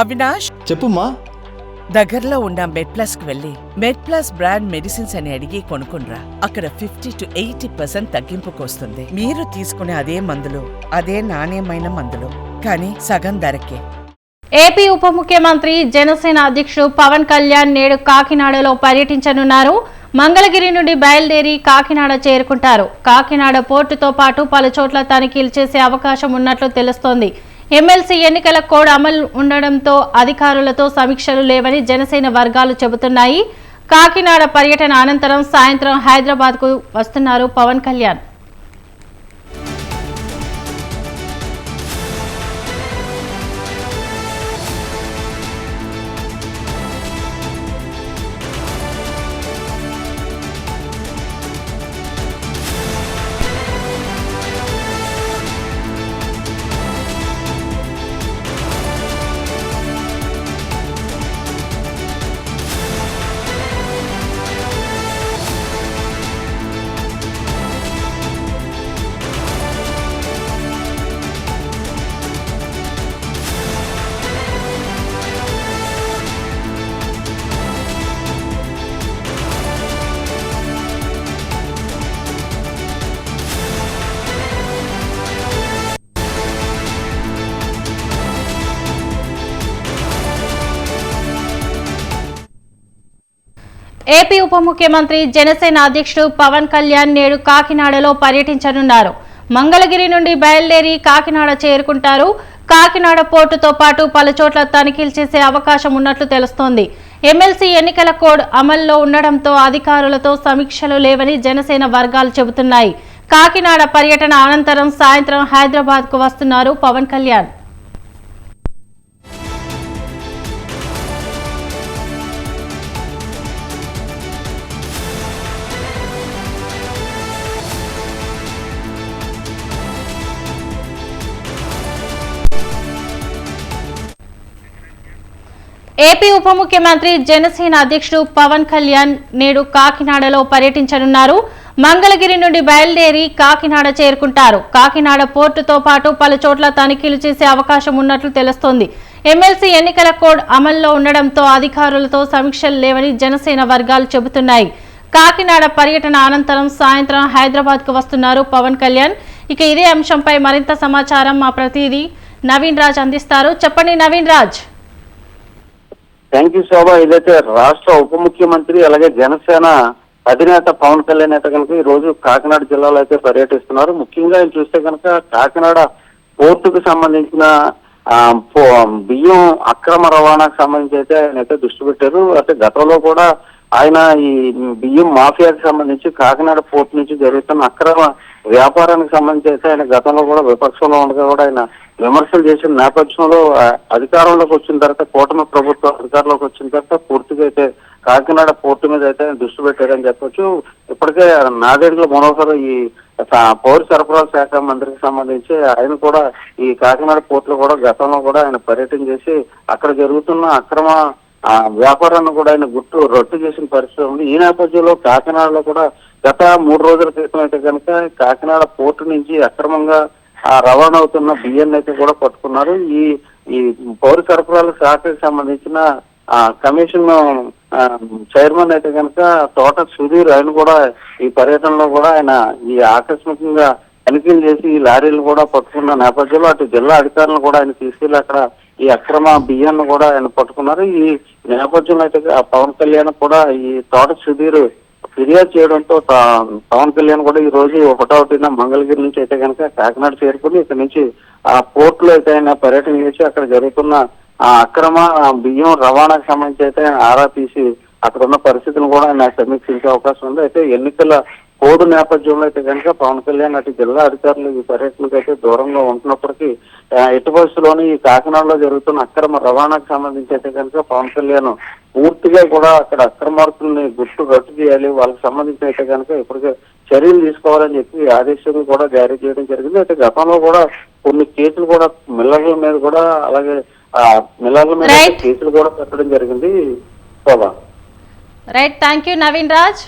అవినాష్? చెప్పుమా దగ్గరలో ఉన్న మెడ్ ప్లస్కు వెళ్ళి మెడ్ ప్లస్ బ్రాండ్ మెడిసిన్స్ అని అడిగి కొనుక్కునరా అక్కడ ఫిఫ్టీ టు ఎయిటీ పర్సెంట్ తగ్గింపుకు వస్తుంది మీరు తీసుకునే అదే మందులు అదే నాణ్యమైన మందులు. కానీ సగం ధరకే. ఏపీ ఉప ముఖ్యమంత్రి జనసేన అధ్యక్షుడు పవన్ కళ్యాణ్ నేడు కాకినాడలో పర్యటించనున్నారు. మంగళగిరి నుండి బయలుదేరి కాకినాడ చేరుకుంటారు. కాకినాడ పోర్టుతో పాటు పలు చోట్ల తనిఖీలు చేసే అవకాశం ఉన్నట్లు తెలుస్తోంది. ఎమ్మెల్సీ ఎన్నికల కోడ్ అమలు ఉండడంతో అధికారులతో సమీక్షలు లేవని జనసేన వర్గాలు చెబుతున్నాయి. కాకినాడ పర్యటన అనంతరం సాయంత్రం హైదరాబాద్కు వస్తున్నారు పవన్ కళ్యాణ్. ఏపీ ఉప ముఖ్యమంత్రి జనసేన అధ్యక్షుడు పవన్ కళ్యాణ్ నేడు కాకినాడలో పర్యటించనున్నారు. మంగళగిరి నుండి బయలుదేరి కాకినాడ చేరుకుంటారు. కాకినాడ పోర్టుతో పాటు పలు చోట్ల తనిఖీలు చేసే అవకాశం ఉన్నట్లు తెలుస్తోంది. ఎమ్మెల్సీ ఎన్నికల కోడ్ అమల్లో ఉండడంతో అధికారులతో సమీక్షలు లేవని జనసేన వర్గాలు చెబుతున్నాయి. కాకినాడ పర్యటన అనంతరం సాయంత్రం హైదరాబాద్కు వస్తున్నారు పవన్ కళ్యాణ్. ఏపీ ఉప ముఖ్యమంత్రి జనసేన అధ్యక్షుడు పవన్ కళ్యాణ్ నేడు కాకినాడలో పర్యటించనున్నారు. మంగళగిరి నుండి బయలుదేరి కాకినాడ చేరుకుంటారు. కాకినాడ పోర్టుతో పాటు పలు చోట్ల తనిఖీలు చేసే అవకాశం ఉన్నట్లు తెలుస్తోంది. ఎమ్మెల్సీ ఎన్నికల కోడ్ అమల్లో ఉండడంతో అధికారులతో సమీక్షలు లేవని జనసేన వర్గాలు చెబుతున్నాయి. కాకినాడ పర్యటన అనంతరం సాయంత్రం హైదరాబాద్కు వస్తున్నారు పవన్ కళ్యాణ్. ఇక ఇదే అంశంపై మరింత సమాచారం మా ప్రతినిధి నవీన్ రాజ్ అందిస్తారు. చెప్పండి నవీన్ రాజ్. థ్యాంక్ యూ శోభ ఇదైతే రాష్ట్ర ఉప ముఖ్యమంత్రి అలాగే జనసేన అధినేత పవన్ కళ్యాణ్ అయితే కనుక ఈ రోజు కాకినాడ జిల్లాలో అయితే పర్యటిస్తున్నారు. ముఖ్యంగా ఆయన చూస్తే కనుక కాకినాడ పోర్టుకు సంబంధించిన ఆ, బియ్యం అక్రమ రవాణాకు సంబంధించి అయితే ఆయన అయితే దృష్టి పెట్టారు. అయితే గతంలో కూడా ఆయన ఈ బియ్యం మాఫియాకి సంబంధించి కాకినాడ పోర్టు నుంచి జరుగుతున్న అక్రమ వ్యాపారానికి సంబంధించి అయితే ఆయన గతంలో కూడా విపక్షంలో ఉండగా కూడా ఆయన విమర్శలు చేసిన నేపథ్యంలో అధికారంలోకి వచ్చిన తర్వాత కూటమి ప్రభుత్వం అధికారంలోకి వచ్చిన తర్వాత పూర్తిగా అయితే కాకినాడ పోర్టు మీద అయితే ఆయన దృష్టి పెట్టారని చెప్పొచ్చు. ఇప్పటికే నాదేండ్ల మనోహర్ ఈ పౌర సరఫరాల శాఖ మంత్రికి సంబంధించి ఆయన కూడా ఈ కాకినాడ పోర్టులో కూడా గతంలో కూడా ఆయన పర్యటన చేసి అక్కడ జరుగుతున్న అక్రమ ఆ వ్యాపారాన్ని కూడా ఆయన గుట్టు రొట్టు చేసిన పరిస్థితి ఉంది. ఈ నేపథ్యంలో కాకినాడలో కూడా గత మూడు రోజుల క్రితం అయితే కనుక కాకినాడ పోర్టు నుంచి అక్రమంగా రవాణా అవుతున్న బియ్యాన్ని అయితే కూడా పట్టుకున్నారు. ఈ ఈ పౌర సరఫరాల శాఖకు సంబంధించిన ఆ కమిషన్ ఆ, చైర్మన్ అయితే కనుక తోట సుధీర్ ఆయన కూడా ఈ పర్యటనలో కూడా ఆయన ఈ ఆకస్మికంగా తనిఖీలు చేసి ఈ లారీలు కూడా పట్టుకున్న నేపథ్యంలో అటు జిల్లా అధికారులను కూడా ఆయన తీసుకెళ్ళి అక్కడ ఈ అక్రమ బియ్యాన్ని కూడా ఆయన పట్టుకున్నారు. ఈ నేపథ్యంలో అయితే ఆ పవన్ కళ్యాణ్ కూడా ఈ తోట సుధీర్ ఫిర్యాదు చేయడంతో పవన్ కళ్యాణ్ కూడా ఈ రోజు ఒకటోటిన మంగళగిరి నుంచి అయితే కనుక కాకినాడ చేరుకుని ఇక్కడ నుంచి ఆ పోర్ట్లో అయితే ఆయన పర్యటన చేసి అక్కడ జరుగుతున్న ఆ అక్రమ బియ్యం రవాణాకు సంబంధించి అయితే ఆయన ఆరా తీసి అక్కడ ఉన్న పరిస్థితులను కూడా ఆయన సమీక్షించే అవకాశం ఉంది. అయితే ఎన్నికల కోడ్ నేపథ్యంలో అయితే కనుక పవన్ కళ్యాణ్ అటు జిల్లా అధికారులు ఈ పర్యటనకు అయితే దూరంగా ఉంటున్నప్పటికీ ఎట్టి పరిస్థితుల్లోని ఈ కాకినాడలో జరుగుతున్న అక్రమ రవాణాకు సంబంధించి అయితే కనుక పవన్ కళ్యాణ్ పూర్తిగా కూడా అక్కడ అక్రమార్కుల్ని గుర్తు రద్దు చేయాలి వాళ్ళకి సంబంధించి అయితే కనుక ఇప్పటికే చర్యలు తీసుకోవాలని చెప్పి ఆదేశాలు కూడా జారీ చేయడం జరిగింది. అయితే గతంలో కూడా కొన్ని కేసులు కూడా మిల్లర్ల మీద కూడా అలాగే ఆ మిల్లర్ల మీద. కేసులు కూడా పెట్టడం జరిగింది. Shobha. Right thank you Naveen Raj